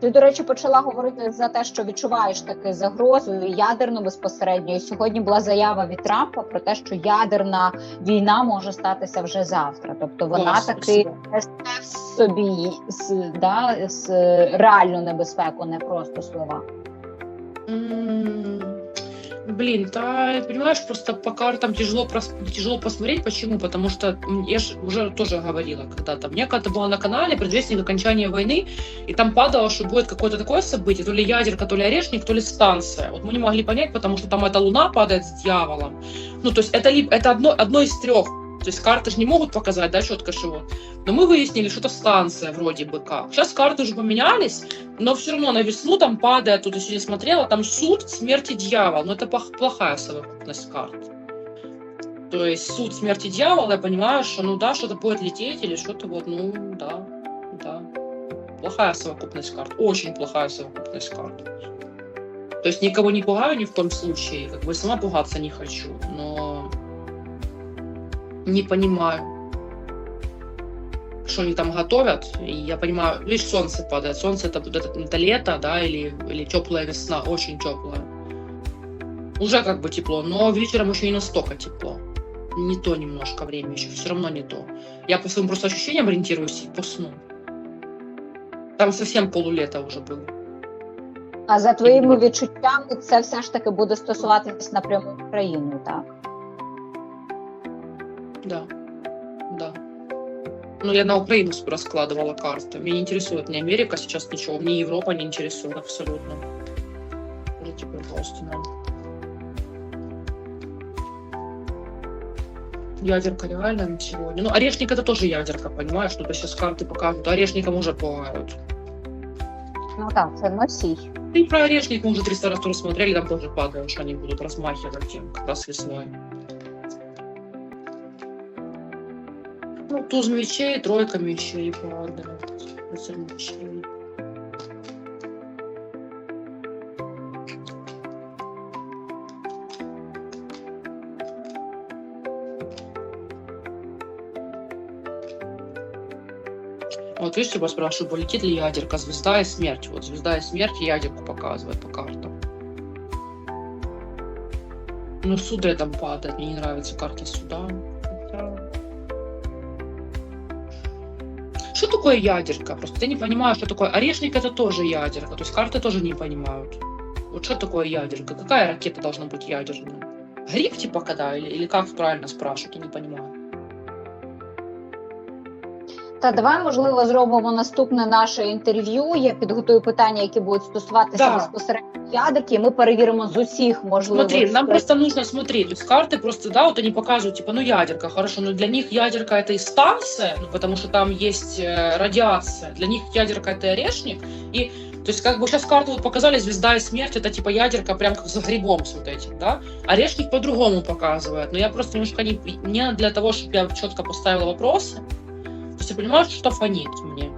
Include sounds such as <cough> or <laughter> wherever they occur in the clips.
Ти, до речі, почала говорити за те, що відчуваєш таки загрозу ядерну безпосередньо. І сьогодні була заява від Трампа про те, що ядерна війна може статися вже завтра. Тобто вона yes, таки несе в собі з, да, з реальну небезпеку, не просто слова. М, Блин, да, понимаешь, просто по картам тяжело, тяжело посмотреть. Почему? Потому что я ж уже тоже говорила когда-то. Мне когда-то было на канале предвестник окончания войны, и там падало, что будет какое-то такое событие, то ли ядерка, то ли орешник, то ли станция. Вот мы не могли понять, потому что там эта луна падает с дьяволом. Ну, то есть это, либо, это одно, одно из трех. То есть карты же не могут показать, да, четко чего. Но мы выяснили, что это станция вроде бы как. Сейчас карты уже поменялись, но все равно на весну там падает, тут я сегодня смотрела, там суд, смерть и дьявол. Но это плохая совокупность карт. То есть суд, смерть и дьявол, я понимаю, что ну да, что-то будет лететь или что-то вот, ну да, да. Плохая совокупность карт, очень плохая совокупность карт. То есть никого не пугаю ни в коем случае, как бы сама пугаться не хочу, но не понимаю, что они там готовят. И я понимаю, видишь, солнце падает. Солнце это, вот это, это лето, да, или, или теплая весна, очень теплая. Уже как бы тепло, но вечером еще не настолько тепло. Не то немножко время еще, все равно не то. Я по своим просто ощущениям ориентируюсь и по сну. Там совсем полулето уже было. А за твоїми відчуттями, це все ж таки буде стосуватись напряму України, так? Да, да. Ну, я на Украину раскладывала карты. Меня не интересует ни Америка сейчас ничего, мне Европа не интересует абсолютно. Уже типа просто надо. Ядерка реально сегодня. Ну, орешник это тоже ядерка, понимаешь? Ну, то сейчас карты показывают. Орешником уже пугают. Ну так, це носій. И про орешник мы уже 300 раз тоже смотрели, там тоже падают, что они будут размахивать им как раз весной. Ну, туз мечей, тройка мечей падает. рыцарь мечей. Вот видишь, я спрашиваю, полетит ли ядерка, звезда и смерть. Вот звезда и смерть ядерку показывает по картам. Ну, суда там падает, мне не нравится карта суда. Такое ядерка? Просто я не понимаю, что такое. Орешник это тоже ядерка, то есть карты тоже не понимают. Вот что такое ядерка? Какая ракета должна быть ядерная? Гриб типа когда? Или, или как правильно спрашивать? Я не понимаю. Та давай, можливо, зробимо наступне наше інтерв'ю. Я підготую питання, які будуть стосуватися Да. безпосередньо ядерки. і Ми перевіримо з усіх можливих Смотри, нам спри- просто нужно смотреть. То есть карты просто, да, вот они показывают, типа, ну ядерка, хорошо, но для них ядерка это и станция, ну, потому что там есть э, радиация. Для них ядерка это орешник. И, то есть, как бы сейчас карты вот показали, звезда и смерть, это типа ядерка прям как за грибом с вот этим, да. Орешник по-другому показывает. Но я просто немножко не, не для того, чтобы я четко поставила вопросы. Я понимаю, что фонит мне.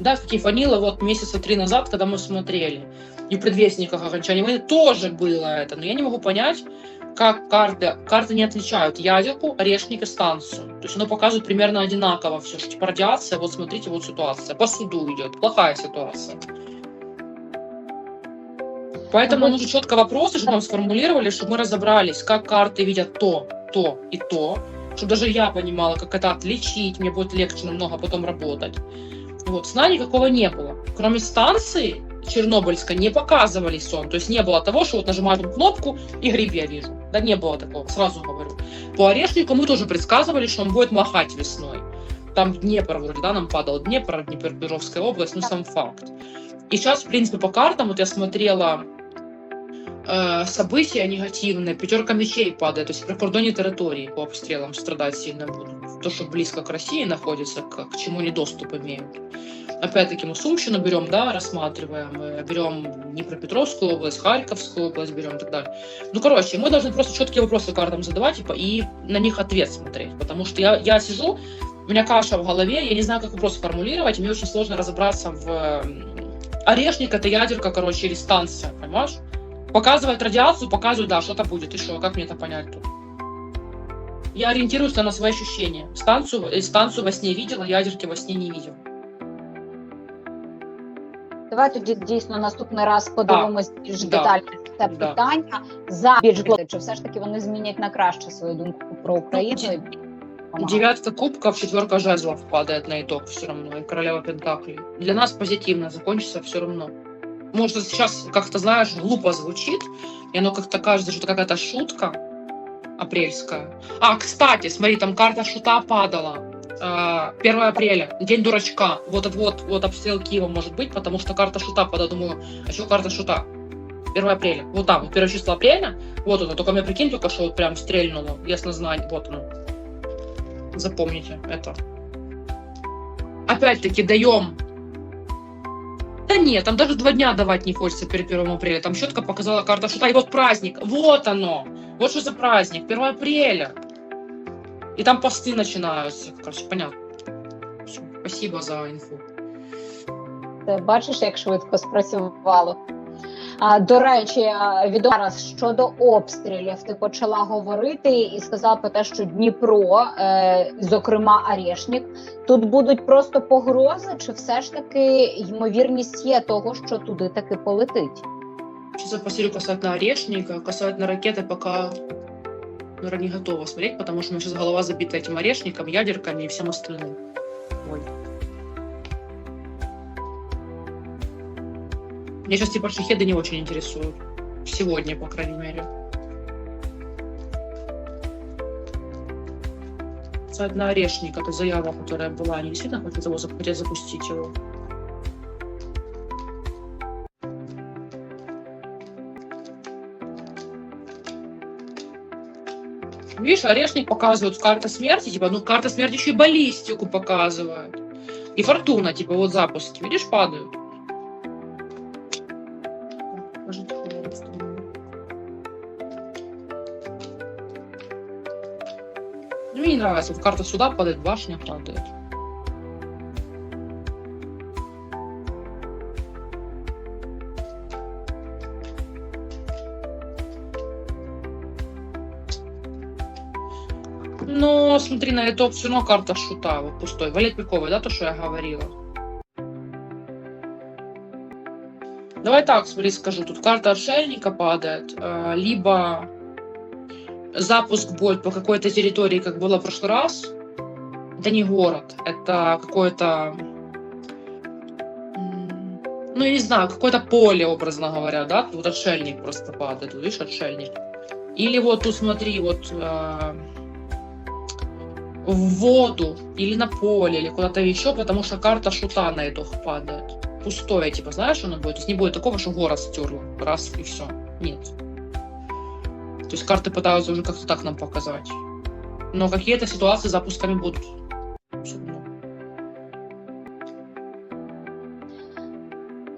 Да, какие фонило вот месяца три назад, когда мы смотрели. И в предвестниках окончания войны тоже было это. Но я не могу понять, как карты, карты не отличают ядерку, орешник и станцию. То есть оно показывает примерно одинаково все, что типа радиация, вот смотрите, вот ситуация. По суду идет, плохая ситуация. Поэтому Ну, нужно четко вопросы, чтобы нам сформулировали, чтобы мы разобрались, как карты видят то, то и то, чтобы даже я понимала, как это отличить, мне будет легче намного потом работать. Вот, сна никакого не было. Кроме станции Чернобыльской не показывали сон. То есть не было того, что вот нажимаю кнопку и гриб я вижу. Да не было такого, сразу говорю. По Орешнику мы тоже предсказывали, что он будет махать весной. Там Днепр вроде, да, нам падал Днепр, Днепропетровская область, ну сам факт. И сейчас, в принципе, по картам, вот я смотрела события негативные, пятерка мечей падает, то есть при кордоне территории по обстрелам страдать сильно будут. То, что близко к России находится, к, к чему они доступ имеют. Опять-таки, мы Сумщину берем, да, рассматриваем, э, берем Днепропетровскую область, Харьковскую область берем и так далее. Ну, короче, мы должны просто четкие вопросы картам задавать типа, и на них ответ смотреть, потому что я, я сижу, у меня каша в голове, я не знаю, как вопрос формулировать, мне очень сложно разобраться в... Орешник — это ядерка, короче, или станция, понимаешь? Показывает радиацию, показывает, да, что-то будет, и что, как мне это понять тут? Я ориентируюсь на свои ощущения. Станцию, э, станцию во сне видела, ядерки во сне не видела. Давай тоді дійсно наступний раз подивимось більш Да. детально це Да. питання за більш глибше. Чи все ж таки вони змінять на краще свою думку про Україну? і допомагають? Девятка кубков, четверка жезлов падает на итог все равно, и королева пентаклей. Для нас позитивно закончится все равно. Может, сейчас как-то, знаешь, глупо звучит, и оно как-то кажется, что это какая-то шутка апрельская. А, кстати, смотри, там карта шута падала. А, 1 апреля, день дурачка. Вот этот вот, вот обстрел Киева может быть, потому что карта шута падала. Думаю, а что карта шута? 1 апреля. Вот там, вот первое число апреля. Вот оно. Только мне прикинь, только что вот прям стрельнуло. Ясно знать. Вот оно. Запомните это. Опять-таки даем. Да нет, там даже два дня давать не хочется перед 1 апреля. Там четко показала карта шута. И вот праздник. Вот оно. Вот что за праздник. 1 апреля. И там посты начинаются. Короче, понятно. Спасибо за инфу. Ти бачиш, як швидко спрацювало. А, до речі, а, відомо зараз щодо обстрілів ти почала говорити і сказала про те, що Дніпро, е, зокрема Арешнік, тут будуть просто погрози, чи все ж таки ймовірність є того, що туди таки полетить? Сейчас я посмотрю касательно орешника. Касательно ракеты пока наверное, не готова смотреть, потому что у меня сейчас голова забита этим орешником, ядерками и всем остальным. Меня сейчас типа шахеды не очень интересуют. Сегодня, по крайней мере. Касательно орешника, это заява, которая была, они действительно хотят его хотят запустить его. Видишь, орешник показывают карта смерти, типа, ну карта смерти еще и баллистику показывает. И фортуна, типа, вот запуски, видишь, падают. Нравится, вот карта сюда падает, башня падает. Но смотри, на итог все равно карта шута, вот пустой. Валет пиковый, да, то, что я говорила? Давай так, смотри, скажу. Тут карта отшельника падает, э, либо запуск будет по какой-то территории, как было в прошлый раз. Это не город, это какое-то, ну, я не знаю, какое-то поле, образно говоря, да? Тут отшельник просто падает, вот видишь, отшельник. Или вот тут, смотри, вот э, в воду или на поле, или куда-то еще, потому что карта шута на итог падает. Пустое, типа, знаешь, оно будет. То есть не будет такого, что город стерло. Раз и все. Нет. То есть карты пытаются уже как-то так нам показать. Но какие-то ситуации с запусками будут.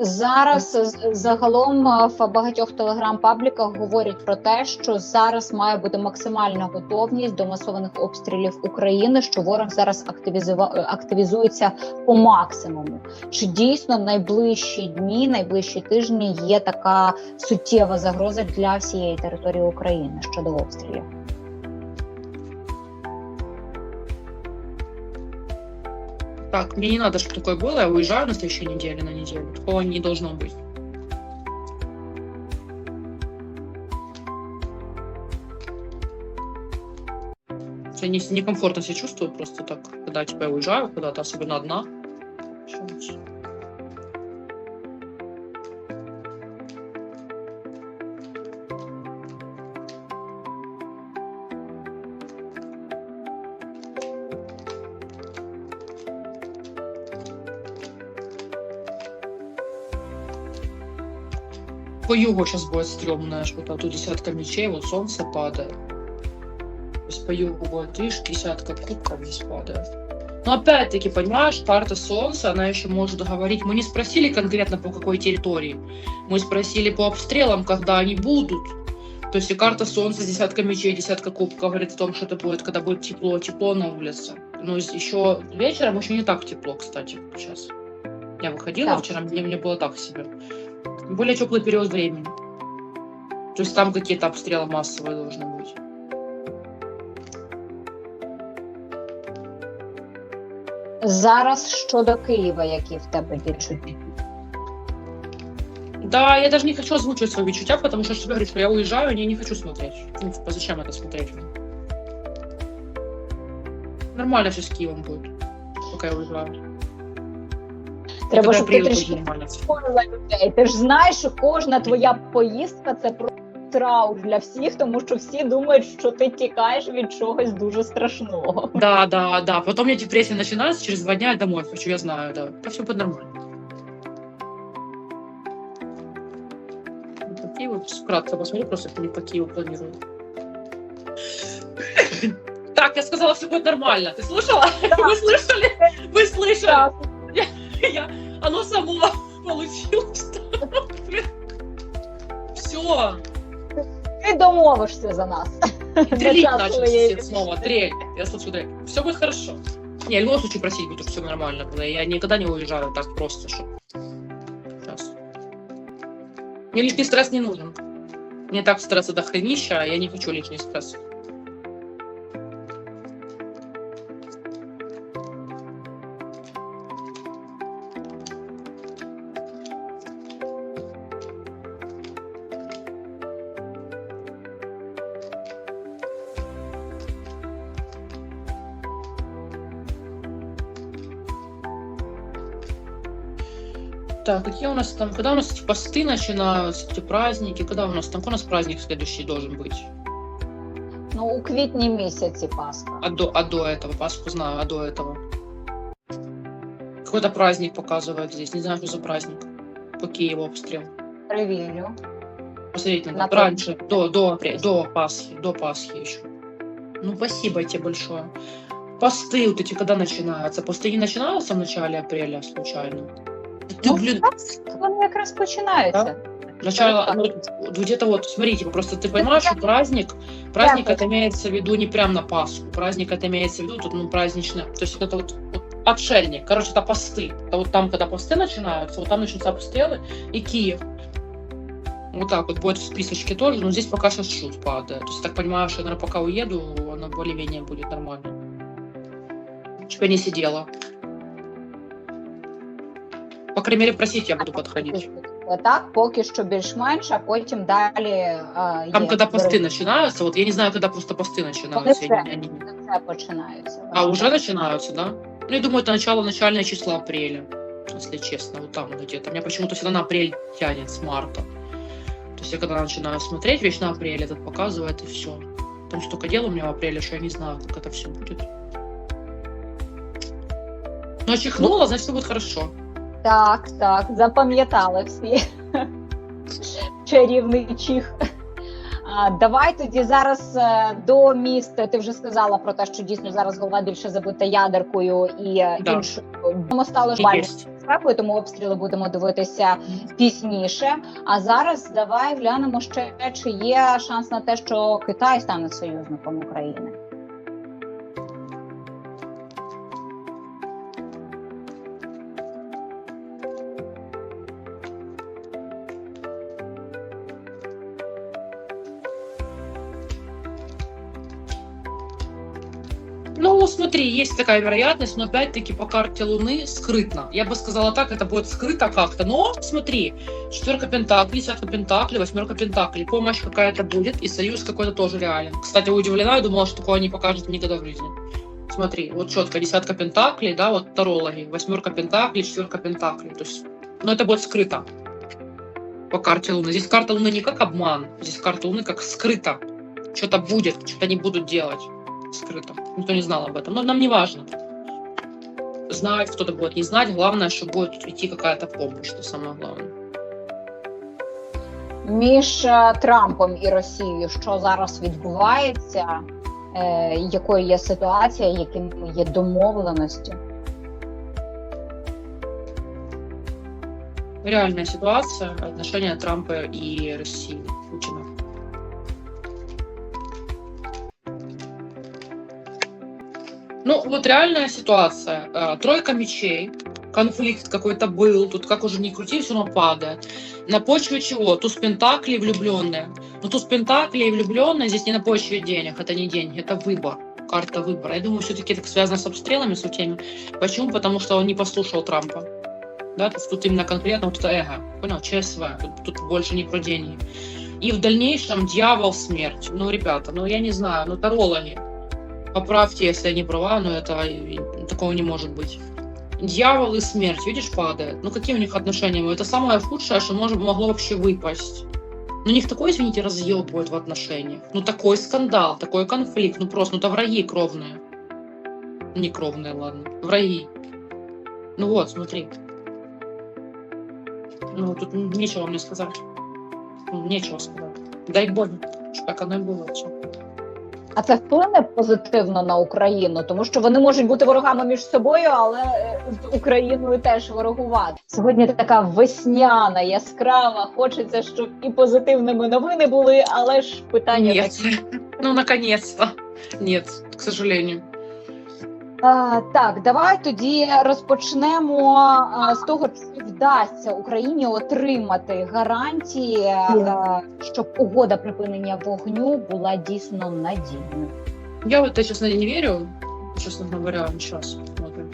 Зараз загалом е, в багатьох телеграм-пабліках говорять про те, що зараз має бути максимальна готовність до масованих обстрілів України, що ворог зараз активізува- е, активізується по максимуму. Чи дійсно в найближчі дні, найближчі тижні є така суттєва загроза для всієї території України щодо обстрілів? Так, мне не надо, чтобы такое было. Я уезжаю на следующей неделе на неделю. Такого не должно быть. Я не, некомфортно себя чувствую просто так, когда типа, я уезжаю куда-то, особенно одна. Сейчас. По югу сейчас будет стрёмное что-то. Тут десятка мечей, вот солнце падает. То есть по югу будет, видишь, десятка кубков здесь падает. Но опять-таки, понимаешь, карта солнца, она еще может говорить. Мы не спросили конкретно по какой территории. Мы спросили по обстрелам, когда они будут. То есть и карта солнца, десятка мечей, десятка кубков говорит о том, что это будет, когда будет тепло, тепло на улице. Но еще вечером еще не так тепло, кстати, сейчас. Я выходила Так. вчера, мне, мне было так себе. Более теплый период времени. То есть там какие-то обстрелы массовые должны быть. Зараз щодо Києва, які в тебе є чутки? Да, я даже не хочу озвучивать свои чутья, потому что я тебе говорю, что я уезжаю, и я не хочу смотреть. Ну, типа, зачем это смотреть? Нормально все с Киевом будет, пока я уезжаю. Треба, Когда я щоб ти приеду, трішки тоже нормально. спорила людей. Ти ж знаєш, що кожна твоя поїздка це про траур для всіх, тому що всі думають, що ти тікаєш від чогось дуже страшного. Да, да, да. Потом у меня депрессия начинается, через два дня я домой хочу, я знаю, да. Это все будет нормально. По Киеву, вкратце посмотри, просто кто не по Киеву планирую. Так, я сказала, все будет нормально. Ты слышала? Вы слышали? Вы слышали? Я... Оно само <laughs> получилось. Все. Ти домовишся за нас. Трелить час начал своей сосед снова. Трель. Я слышу трель. Все будет хорошо. Не, в любом случае просить буду, все нормально было. Я никогда не уезжаю так просто, что... Сейчас. Мне лишний стресс не нужен. Мне так стресса до хренища, а я не хочу лишний стресс. Так, какие у нас там, когда у нас эти посты начинаются, эти праздники, когда у нас там, у нас праздник следующий должен быть? Ну, у квітні місяці Пасха. А до, а до этого, Пасху знаю, а до этого? Какой-то праздник показывают здесь, не знаю, что за праздник. По Киеву обстрел. Перевірю. Посмотрите, На надо раньше, до, до, апреля, до Пасхи, до Пасхи еще. Ну, спасибо тебе большое. Посты вот эти когда начинаются? Посты не начинаются в начале апреля случайно? Ты, Ну, блин, Вони якраз починаються. Начало, ну, где-то вот, смотрите, просто ты понимаешь, что праздник, праздник Да, это имеется в виду не прям на Пасху, праздник это имеется в виду тут, ну, праздничное, то есть это вот, вот отшельник, короче, это посты, это вот там, когда посты начинаются, вот там начнутся обстрелы, и Киев. Вот так вот будет в списочке тоже, но здесь пока сейчас шут падает, то есть так понимаю, что, наверное, пока уеду, она более-менее будет нормально. Чтоб я не сидела По крайней мере, просить я буду подходить. Так, поки що більш-менш, а потім далі. е, Там, є когда посты боротьба. начинаются, вот я не знаю, когда просто посты начинаются. Вони я не- я не- Це починаються. А, уже начинаются, да? Ну, я думаю, это начало, начальное число апреля, если честно, вот там где-то. У меня почему-то всегда на апрель тянет с марта. То есть я когда начинаю смотреть, весь на апрель этот показывает, и все. Там столько дел у меня в апреле, что я не знаю, как это все будет. Но Ну, чихнула, значит, все будет хорошо. Так, так, запам'ятали всі. Чарівний чих. Давай тоді зараз е, до міста. Ти вже сказала про те, що дійсно зараз голова більше забита ядеркою і е, Да. іншою. Ми стали жвальною тому обстріли будемо дивитися пізніше. А зараз давай глянемо ще, чи є шанс на те, що Китай стане союзником України. Ну, смотри, есть такая вероятность, но опять-таки по карте Луны скрытно. Я бы сказала так, это будет скрыто как-то. Но смотри, четверка пентаклей, десятка пентаклей, восьмерка пентаклей. Помощь какая-то будет, и союз какой-то тоже реален. Кстати, удивлена, я думала, что такое не покажут никогда в жизни. Смотри, вот четко, десятка пентаклей, да, вот тарологи, восьмерка пентаклей, четверка пентаклей. То есть, ну, это будет скрыто по карте Луны. Здесь карта Луны не как обман, здесь карта Луны как скрыто. Что-то будет, что-то они будут делать скрыто. Никто не знал об этом. Но нам не важно. Знать кто-то будет, не знать. Главное, что будет идти какая-то помощь, что самое главное. між е, Трампом і Росією, що зараз відбувається, е, якою є ситуація, якими є домовленості. Реальная ситуация, отношения Трампа и России, Ну, вот реальная ситуация. Э, Тройка мечей, конфликт какой-то был, тут как уже не крути, все равно падает. На почве чего? Туз Пентаклей влюбленные. Ну, туз Пентаклей влюбленные здесь не на почве денег, это не деньги, это выбор. Карта выбора. Я думаю, все-таки это связано с обстрелами, с теми. Почему? Потому что он не послушал Трампа. Да, то тут именно конкретно вот это эго. Понял? ЧСВ. Тут, тут больше не про деньги. И в дальнейшем дьявол смерть. Ну, ребята, ну я не знаю, ну тарологи. Поправьте, если я не права, но это и- такого не может быть. Дьявол и смерть, видишь, падает. Ну какие у них отношения? Это самое худшее, что может, могло вообще выпасть. Ну, у них такой, извините, разъеб будет в отношениях. Ну, такой скандал, такой конфликт. Ну, просто, ну, это враги кровные. Не кровные, ладно. Враги. Ну вот, смотри. Ну, тут нечего мне сказать. Ну, Нечего сказать. Дай Бог, так оно і було. Все. А це вплине позитивно на Україну, тому що вони можуть бути ворогами між собою, але е, з Україною теж ворогувати. Сьогодні така весняна, яскрава. Хочеться, щоб і позитивними новини були, але ж питання Нет. такі. Ну, наконец-то. Нет, к сожалению. А, так, давай тоді розпочнемо а, з того, чи вдасться Україні отримати гарантії, а, щоб угода припинення вогню була дійсно надійною. Я вот, я, честно, не верю, честно говоря, сейчас посмотрим.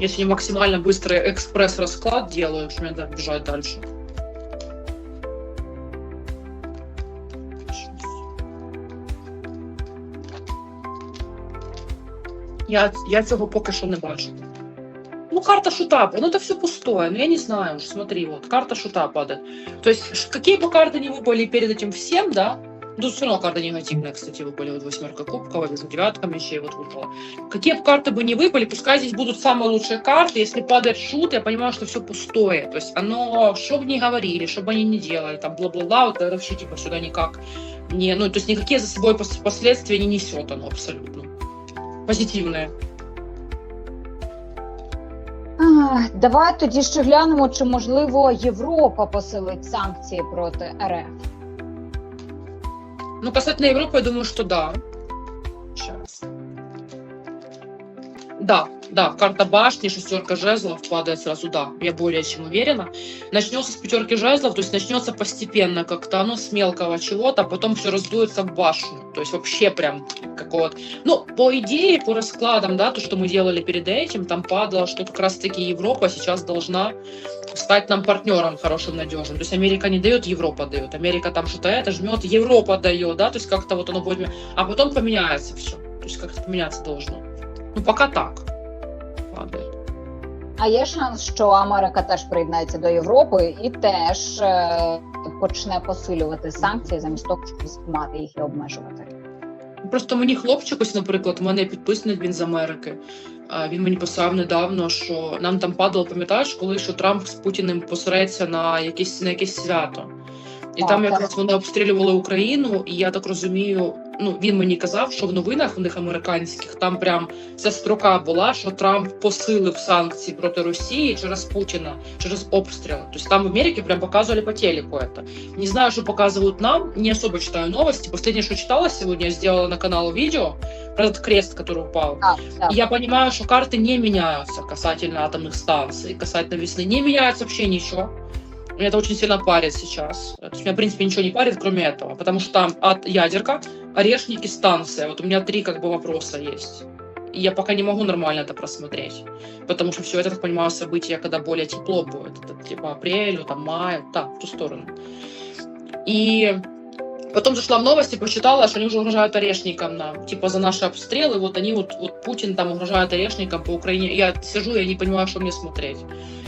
Если не максимально быстрый экспресс-расклад делаю, что мне надо бежать дальше. Я, я цього поки що не бачу. Ну, карта шута, ну это все пустое, ну я не знаю смотри, вот, карта шута падает. То есть, какие бы карты не выпали перед этим всем, да, Тут все равно карта негативная, кстати, выпали. Вот восьмерка кубков, вот девятка мечей вот выпала. Какие бы карты бы не выпали, пускай здесь будут самые лучшие карты. Если падает шут, я понимаю, что все пустое. То есть оно, что бы ни говорили, что бы они ни делали, там бла-бла-бла, вот это вообще типа сюда никак не... Ну, то есть никакие за собой пос- последствия не несет оно абсолютно. Позитивные. Давай тоді ще глянемо, чи можливо Європа посилить санкції проти РФ. Ну, касательно Європи, я думаю, що да. Так. Да, да, карта башни, шестерка жезлов падает сразу, да, я более чем уверена. Начнется с пятерки жезлов, то есть начнется постепенно как-то оно с мелкого чего-то, а потом все раздуется в башню. То есть вообще прям какого-то... Ну, по идее, по раскладам, да, то, что мы делали перед этим, там падало, что как раз-таки Европа сейчас должна стать нам партнером хорошим, надежным. То есть Америка не дает, Европа дает. Америка там что-то это жмет, Европа дает, да, то есть как-то вот оно будет... А потом поменяется все. То есть как-то поменяться должно. Ну, пока так. Падает. А є шанс, що Америка теж приєднається до Європи і теж е, почне посилювати санкції замість того, щоб знімати їх і обмежувати. Просто мені хлопчик, ось, наприклад, у мене підписаний він з Америки. Він мені писав недавно, що нам там падало, пам'ятаєш, коли що Трамп з Путіним посереться на якесь на якесь свято. І Так, там якраз вони обстрілювали Україну, і я так розумію, ну він мені казав, що в новинах у них американських там прям ця строка була, що Трамп посилив санкції проти Росії через Путіна, через обстріли. Тобто там в Америці прям показували по телеку это. Не знаю, что показывают нам, не особо читаю новости. Последнее, что читала сегодня, я сделала на канал видео про этот крест, который упал. Так, так. И я понимаю, что карты не меняются касательно атомных станций, касательно весны. Не меняется вообще ничего. Меня это очень сильно парит сейчас. То есть меня, в принципе, ничего не парит, кроме этого. Потому что там от ядерка, орешники, станция. Вот у меня три как бы вопроса есть. И я пока не могу нормально это просмотреть. Потому что все это, так понимаю, события, когда более тепло будет. Это типа апрель, там май, да, в ту сторону. И потом зашла в новости, почитала, что они уже угрожают орешникам нам. Типа за наши обстрелы, вот они вот, вот Путин там угрожает орешникам по Украине. Я сижу, я не понимаю, что мне смотреть,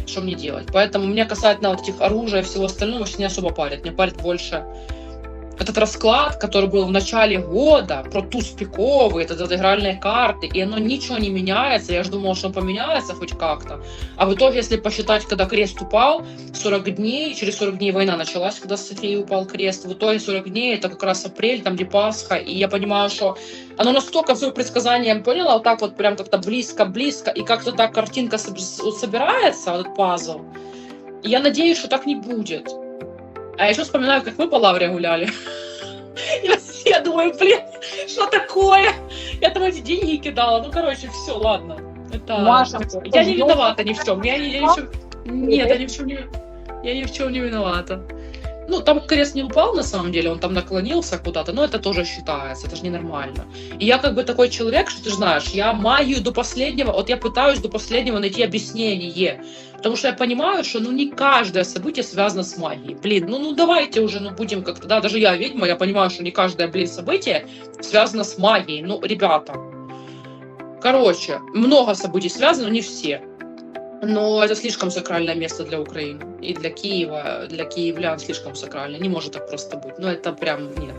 что мне делать. Поэтому мне касательно вот этих оружия и всего остального сейчас не особо парит. Мне парит больше этот расклад, который был в начале года, про туз пиковый, это игральные карты, и оно ничего не меняется. Я же думала, что он поменяется хоть как-то. А в итоге, если посчитать, когда крест упал, 40 дней, через 40 дней война началась, когда с Софией упал крест. В итоге 40 дней, это как раз апрель, там где Пасха, и я понимаю, что оно настолько все предсказанием поняла, вот так вот прям как-то близко-близко, и как-то так картинка собирается, вот этот пазл. И я надеюсь, что так не будет. А я еще вспоминаю, как мы по лавре гуляли. <laughs> Я, я думаю, блин, что такое? Я там эти деньги кидала. Ну, короче, все, ладно. Это... Маша, я не виновата ни в чем. Я, не- я ни в чем... Нет, я ни в чем не... Я ни в чем не виновата. Ну, там крест не упал, на самом деле, он там наклонился куда-то, но это тоже считается, это же ненормально. И я как бы такой человек, что ты знаешь, я магию до последнего, вот я пытаюсь до последнего найти объяснение, потому что я понимаю, что ну не каждое событие связано с магией. Блин, ну, ну давайте уже, ну будем как-то, да, даже я ведьма, я понимаю, что не каждое, блин, событие связано с магией. Ну, ребята, короче, много событий связано, но не все. Но это слишком сакральное место для Украины. И для Киева, для киевлян слишком сакрально. Не может так просто быть. Ну, это прям нет.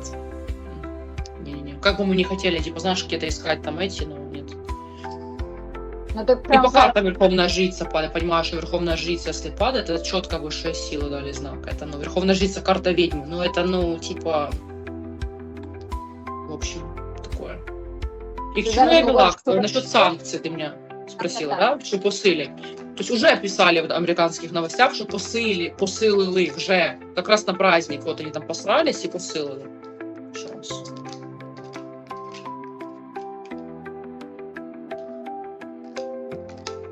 Не-не-не. Как бы мы не хотели, типа, знаешь, где-то искать там эти, но нет. Ну ти И прям по зараз картам Верховная Жрица падает. Понимаешь, что Верховная Жрица, если падает, это четко высшая сила дали знак. Это, ну, Верховная Жрица карта ведьмы. Ну, это, ну, типа... В общем, такое. И к Ты чему я зараз вела? говориш, що- Насчет санкций ты меня спросила, Так-так-так. да? Что посыли. То есть уже писали в американских новостях, что посыли, посылили вже. Как раз на праздник вот они там посрались и посылили. Сейчас.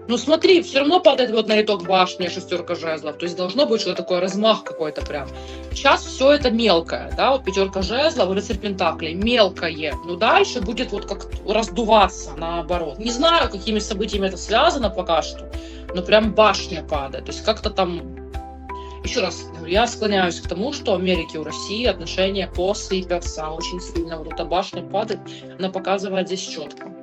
Ну смотри, все равно падает вот на итог башня шестерка жезлов. То есть должно быть что-то такое, размах какой-то прям. Сейчас все это мелкое, да, вот пятерка жезлов, рыцарь пентаклей, мелкое. Но дальше будет вот как раздуваться наоборот. Не знаю, какими событиями это связано пока что, но прям башня падает. То есть как-то там еще раз, говорю, я склоняюсь к тому, что в Америке у России отношения посыпятся очень сильно. Вот эта башня падает, она показывает здесь четко.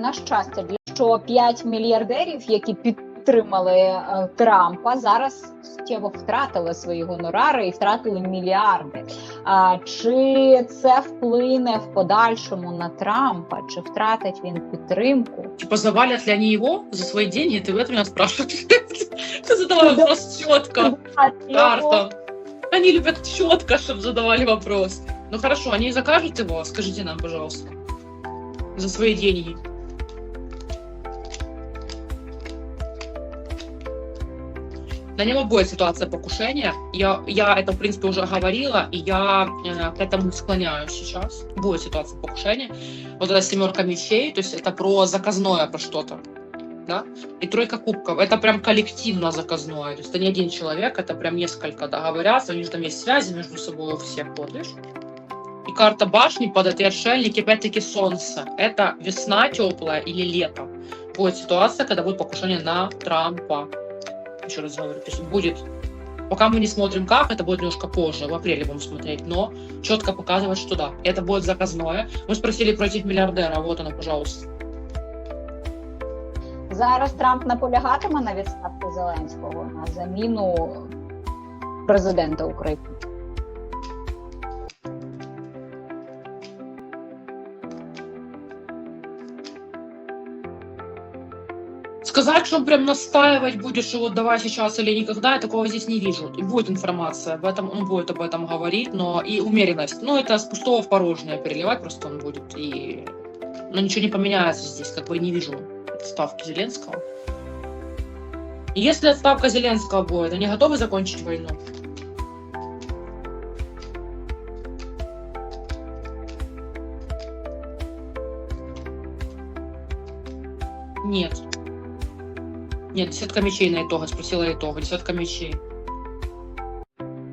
на щастя, для що 5 мільярдерів, які підтримали е, Трампа, зараз суттєво втратили свої гонорари і втратили мільярди. А чи це вплине в подальшому на Трампа? Чи втратить він підтримку? Типа завалят ли они его за свои деньги? Ты в этом меня спрашиваешь? <laughs> Ты задавай вопрос четко. Карта. Они любят четко, чтобы задавали вопрос. Ну хорошо, они закажут его, скажите нам, пожалуйста. За свои деньги. На него будет ситуация покушения. Я, я это, в принципе, уже говорила, и я э, к этому склоняюсь сейчас. Будет ситуация покушения. Вот эта семерка мечей, то есть это про заказное, про что-то. Да? И тройка кубков. Это прям коллективно заказное. То есть это не один человек, это прям несколько договорятся. У них там есть связи между собой у всех. Вот, видишь? И карта башни падает, и отшельник, и опять-таки солнце. Это весна теплая или лето. Будет ситуация, когда будет покушение на Трампа. Еще раз говорю, то есть будет... Пока мы не смотрим как, это будет немножко позже, в апреле будем смотреть, но четко показывать, что да, это будет заказное. Мы спросили про этих миллиардеров, вот оно, пожалуйста. Зараз Трамп наполягатиме на відставці Зеленського на заміну президента України. Сказать, что он прям настаивать будет, что вот давай сейчас или никогда, я такого здесь не вижу. И будет информация об этом, он будет об этом говорить, но и умеренность. Ну, это с пустого в порожнее переливать просто он будет. И... Но ничего не поменяется здесь, как бы не вижу отставки Зеленского. Если отставка Зеленского будет, они готовы закончить войну? Нет. Нет, десятка мечей на итога. Спросила итога. Десятка мечей.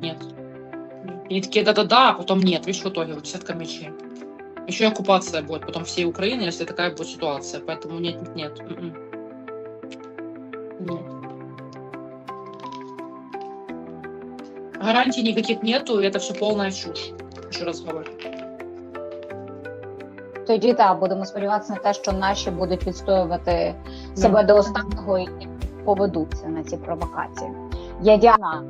Нет. Они такие, да-да-да, а потом нет. Видишь, в итоге вот десятка мечей. Еще и оккупация будет потом всей Украины, если такая будет ситуация. Поэтому нет, нет, нет. М-м. Нет. Гарантий никаких нету, и это все полная чушь. Еще раз говорю. Тоді так, будемо сподіватися на те, що наші будуть відстоювати себе до останнього і поведуться на ці провокації. Я Діана.